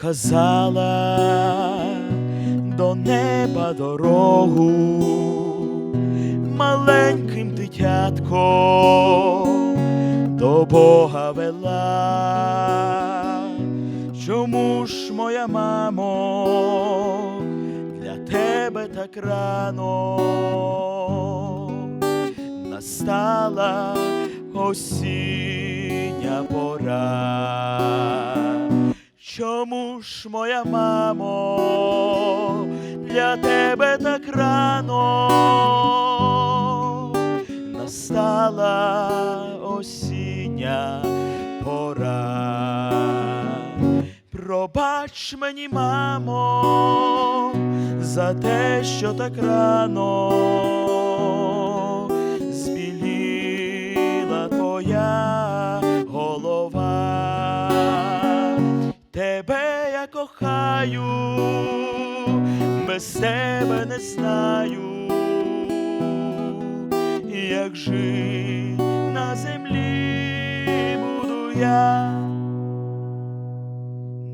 показала до неба дорогу маленьким дитятком до Бога вела. Чому ж, моя мамо, для тебе так рано настала осіння пора. Чому ж, моя мамо, для тебе так рано настала осіння пора. Пробач мені, мамо, за те, що так рано Я кохаю, без тебе не знаю, як жить на землі буду я.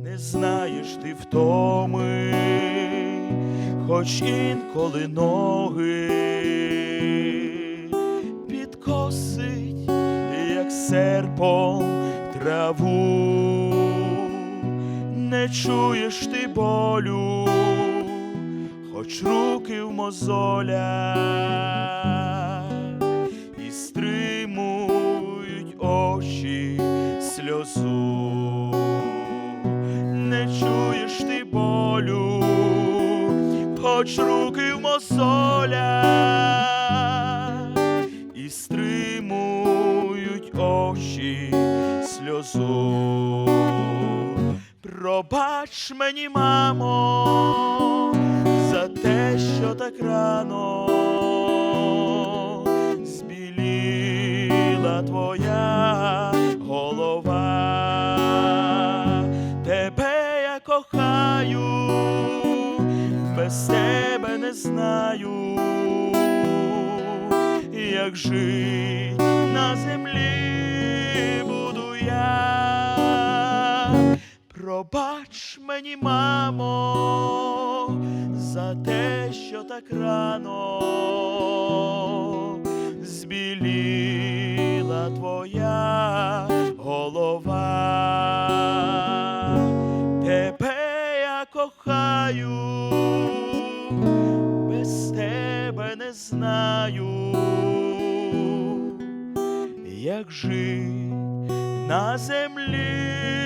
Не знаєш ти втоми, хоч інколи ноги підкосить, як серпом траву, не чуєш ти болю, хоч руки в мозолях і стримують очі сльозу, не чуєш ти болю, хоч руки в мозолях і стримують очі сльозу. Пробач мені, мамо, за те, що так рано збіліла твоя голова. Тебе я кохаю, без тебе не знаю, як жить на землі буду я. Пробач мені, мамо, за те, що так рано збіліла твоя голова. Тебе я кохаю, без тебе не знаю, як жить на землі